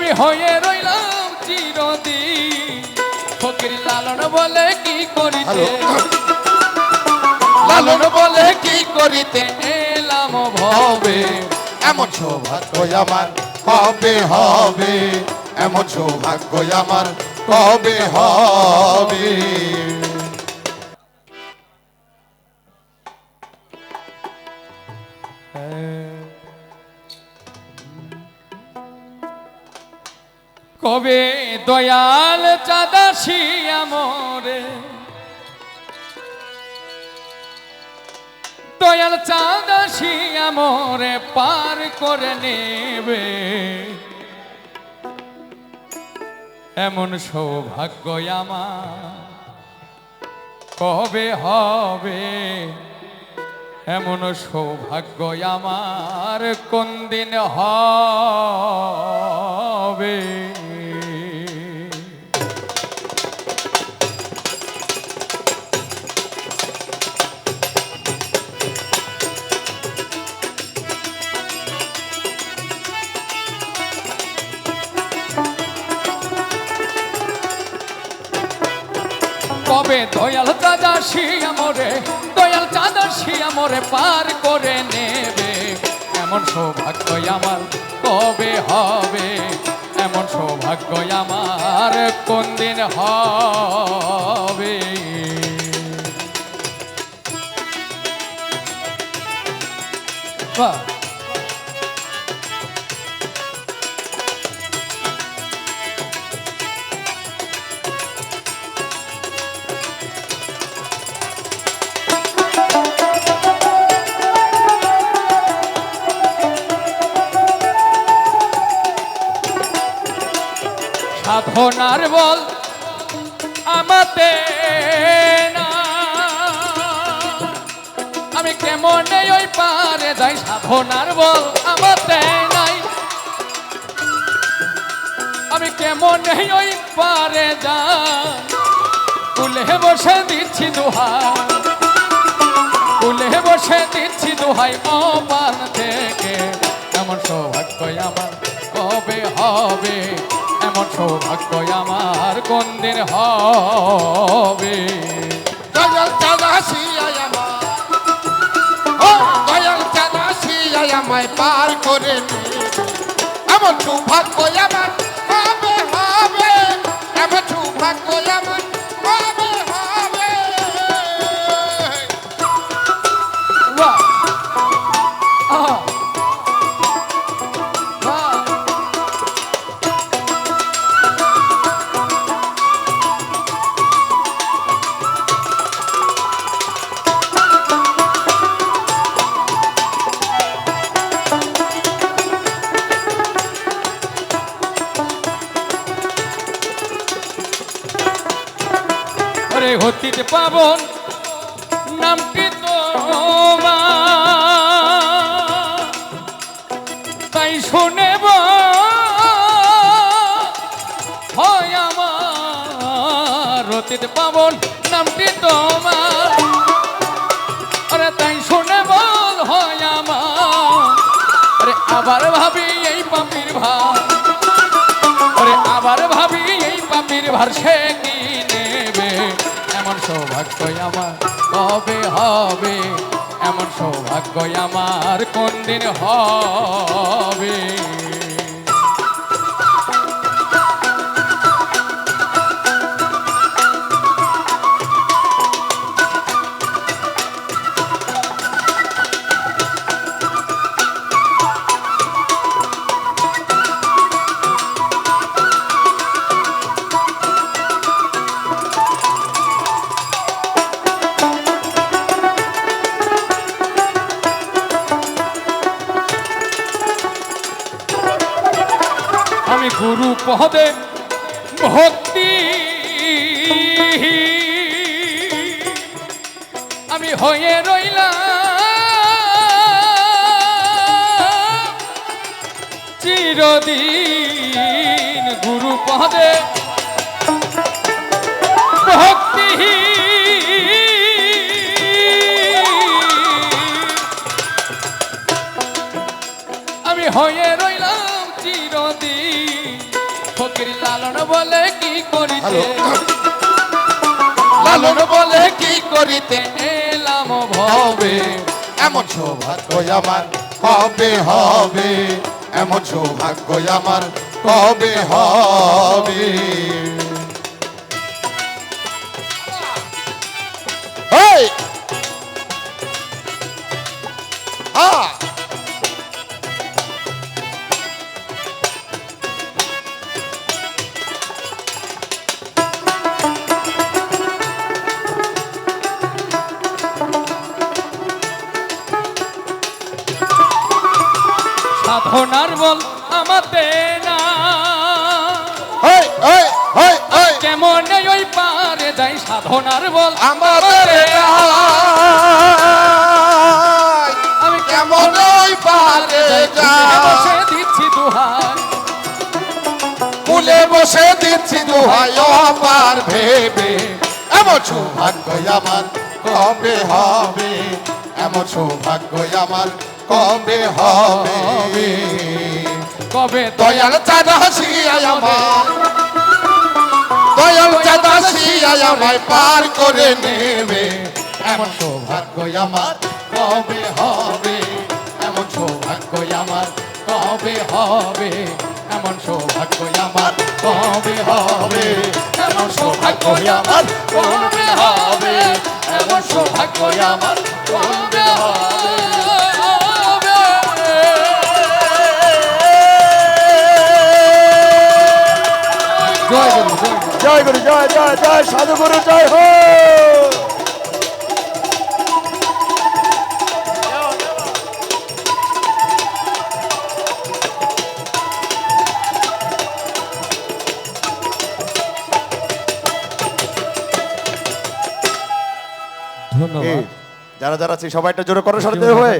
আমি হয়ে রইলাম চিরদিন। ফকির লালন বলে কি করিতে? লালন বলে কি করিতে? এলাম ভবে। এমন সৌভাগ্য আমার কবে হবে? এমন সৌভাগ্য আমার কবে হবে? কবে দয়াল চাদাসি আমরে দয়াল চাদাসি আমরে পার করে নেবে। এমন সৌভাগ্য আমার কবে হবে? এমন সৌভাগ্য আমার কোন দিন হবে? দয়াল চাঁদা শিয়া মোরে দয়াল চাঁদা শিয়া মোরে পার করে নেবে। এমন সৌভাগ্য আমার কবে হবে? এমন সৌভাগ্য আমার কোন দিন হবে? বাহ! সাধনার বল আমাতে আমি কেমন ওই পারে যাই সাধনার বল আমাতে নাই। আমি কেমন ওই পারে যাই। কুলে বসে দিচ্ছি দোহাই কুলে বসে দিচ্ছি দোহাই অপান থেকে। এমন সৌভাগ্য আমার কবে হবে? এমন সৌভাগ্য আমার কোন দিন হবে? পার করে। এমন সৌভাগ্য আমার হবে হবে। এমন সৌভাগ্য আমার হতিতে পাবন, নামটি তোমার। তাই শুনে হয় আমার অতীত পাবন, নামটি তোমার। আরে তাই শুনে বল হয় আমার। আরে আবার ভাবি এই পাপির ভার। আরে আবার ভাবি এই পাপির ভার, সে কি সৌভাগ্য আমার কবে হবে। এমন সৌভাগ্য আমার কোন দিন হবে? গুরু পদে ভক্তি। আমি হয়ে রইলাম। চিরদিন গুরু পদে ফকির লালন বলে কি করিতে? লালন বলে কি করিতে? এলাম ভবে। এমন সৌভাগ্য আমার কবে হবে? এমন সৌভাগ্য আমার কবে হবে? সাধনার বল আমাতে না! কেমন ওই পারে যাই সাধনার বল আমাদের আমি কেমন ওই পারে যাই বসে দিচ্ছি দুহাই। কুলে বসে দিচ্ছি দোহাই অপার ভেবে। এমন সৌভাগ্য আমার কবে হবে? এমন সৌভাগ্য আমার। কবে হবে? কবে দয়াল চাঁদা শিয়ায় আমার। দয়াল চাঁদা শিয়ায় আমায় পার করে নেবে। এমন সৌভাগ্য আমার কবে হবে? এমন সৌভাগ্য আমার কবে হবে? এমন সৌভাগ্য আমার কবে হবে? এমন সৌভাগ্য আমার কবে হবে? এমন সৌভাগ্য আমার কবে হবে? জয় গুরু জয় গুরু জয় জয় জয় জয় সাধু গুরু জয় হো! যারা যারা আছে সবাই একটা জোরে করো সাথে হয়ে